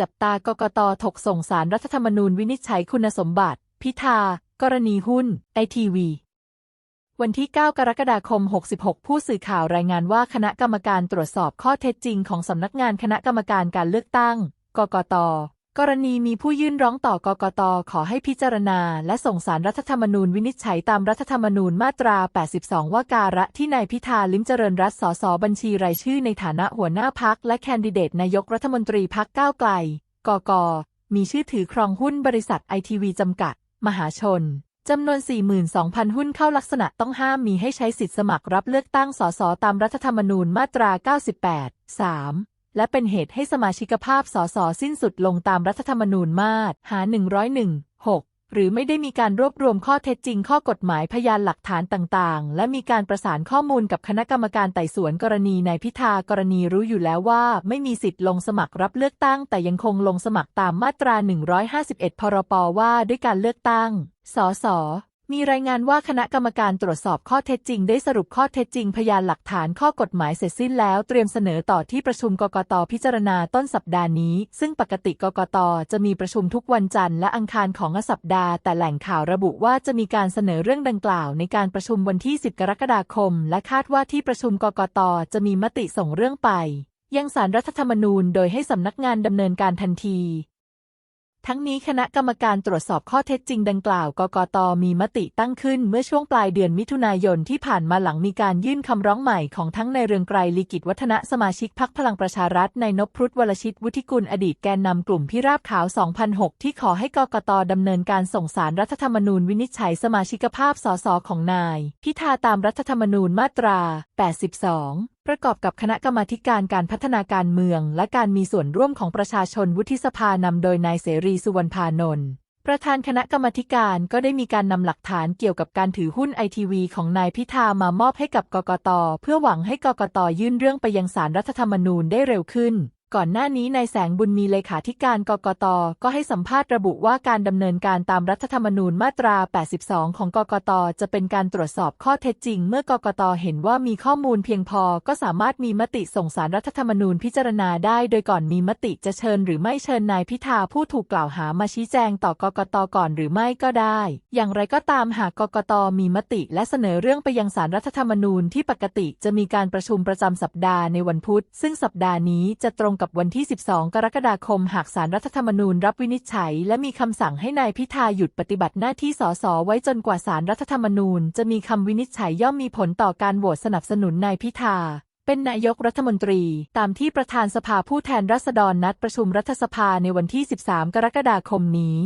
จับตากกตถกส่งสารรัฐธรรมนูญวินิจฉัยคุณสมบัติ พิธา กรณีหุ้นไอทีวี วันที่ 9 กรกฎาคม 66 ผู้สื่อข่าวรายงานว่าคณะกรรมการตรวจสอบข้อเท็จจริงของสำนักงานคณะกรรมการการเลือกตั้ง กกต กรณีมีผู้ยื่นร้องต่อกกต ขอให้พิจารณา และส่งสารรัฐธรรมนูญวินิจฉัยตามรัฐธรรมนูญมาตรา 82 ว่าการะที่นายพิธาลิ้มเจริญรัตสสบัญชีรายชื่อในฐานะหัวหน้าพักและแคนดิเดตนายกรัฐมนตรีพักก้าวไกล กก มีชื่อถือครองหุ้นบริษัทไอทีวีจำกัด มหาชน จำนวน 42,000 หุ้นเข้าลักษณะต้องห้ามมีให้ใช้สิทธิสมัครรับเลือกตั้งสสตามรัฐธรรมนูญมาตรา 98 3 และเป็นเหตุให้สมาชิกภาพสสสิ้นสุดลงตามรัฐธรรมนูญมาตรหา101 6 หรือไม่ได้มีการรวบรวมข้อเท็จจริงข้อกฎหมายพยานหลักฐานต่างๆ และมีการประสานข้อมูลกับคณะกรรมการไต่สวนกรณีนายพิธากรณีรู้อยู่แล้วว่า ไม่มีสิทธิ์ลงสมัครรับเลือกตั้ง แต่ยังคงลงสมัครตามมาตรา 151 พรปว่าด้วยการเลือกตั้ง สส มีรายงานว่าคณะกรรมการตรวจสอบข้อเท็จจริง ได้สรุปข้อเท็จจริง พยานหลักฐานข้อกฎหมายเสร็จสิ้นแล้วเตรียมเสนอต่อที่ประชุมกกตพิจารณาต้นสัปดาห์นี้ ซึ่งปกติกกตจะมีประชุมทุกวันจันทร์และอังคารของสัปดาห์ แต่แหล่งข่าวระบุว่าจะมีการเสนอเรื่องดังกล่าว ในการประชุมวันที่ 10 กรกฎาคม และคาดว่าที่ประชุมกกตจะมีมติส่งเรื่องไป ยังสารรัฐธรรมนูญโดยให้สำนักงานดำเนินการทันที ทั้งนี้คณะกรรมการตรวจสอบข้อเท็จจริงดังกล่าว กกตมีมติตั้งขึ้นเมื่อช่วงปลายเดือนมิถุนายนที่ผ่านมาหลังมีการยื่นคำร้องใหม่ของทั้งในายเรืองไกรลีกิจวัฒนะสมาชิกพักพลังประชารัฐในายนพพรุษวรชิตวุฒิกุลอดีตแกนนำกลุ่มพิราบขาว 2006 ที่ขอให้กกตดำเนินการส่งสารรัฐธรรมนูญวินิจฉัยสมาชิกภาพสสของนาย พิธาตามรัฐธรรมนูญมาตรา 82 ประกอบกับคณะกรรมาการการพัฒนาการเมือง และการมีส่วนร่วมของประชาชนวุฒิสภานำโดยนายเสรีสุวรรณพานนท์ประธานคณะกรรมาการก็ได้มีการนำหลักฐานเกี่ยวกับการถือหุ้นไอทีวีของนายพิธามามอบให้กับกกต เพื่อหวังให้กกตยื่นเรื่องไปยังศาลรัฐธรรมนูญได้เร็วขึ้น ก่อนหน้านี้นายแสงบุญมีเลขาธิการกกต ก็ให้สัมภาษณ์ระบุว่าการดำเนินการตามรัฐธรรมนูญมาตรา 82 ของกกต จะเป็นการตรวจสอบข้อเท็จจริง เมื่อกกต เห็นว่ามีข้อมูลเพียงพอ ก็สามารถมีมติส่งสารรัฐธรรมนูญพิจารณาได้ โดยก่อนมีมติจะเชิญหรือไม่เชิญนายพิธาผู้ถูกกล่าวหามาชี้แจงต่อกกต ก่อนหรือไม่ก็ได้ อย่างไรก็ตามหากกกต มีมติและเสนอเรื่องไปยังสารรัฐธรรมนูญที่ปกติจะมีการประชุมประจำสัปดาห์ในวันพุธ ซึ่งสัปดาห์นี้จะตรงกับวันที่ 12 กรกฎาคม หากสารรัฐธรรมนูญรับวินิจฉัย และมีคำสั่งให้นายพิธาหยุดปฏิบัติหน้าที่สสไว้จนกว่าสารรัฐธรรมนูญ จะมีคำวินิจฉัยย่อมมีผลต่อการโหวตสนับสนุนนายพิธาเป็นนายกรัฐมนตรี ตามที่ประธานสภาผู้แทนราษฎรนัดประชุมรัฐสภาในวันที่ 13 กรกฎาคมนี้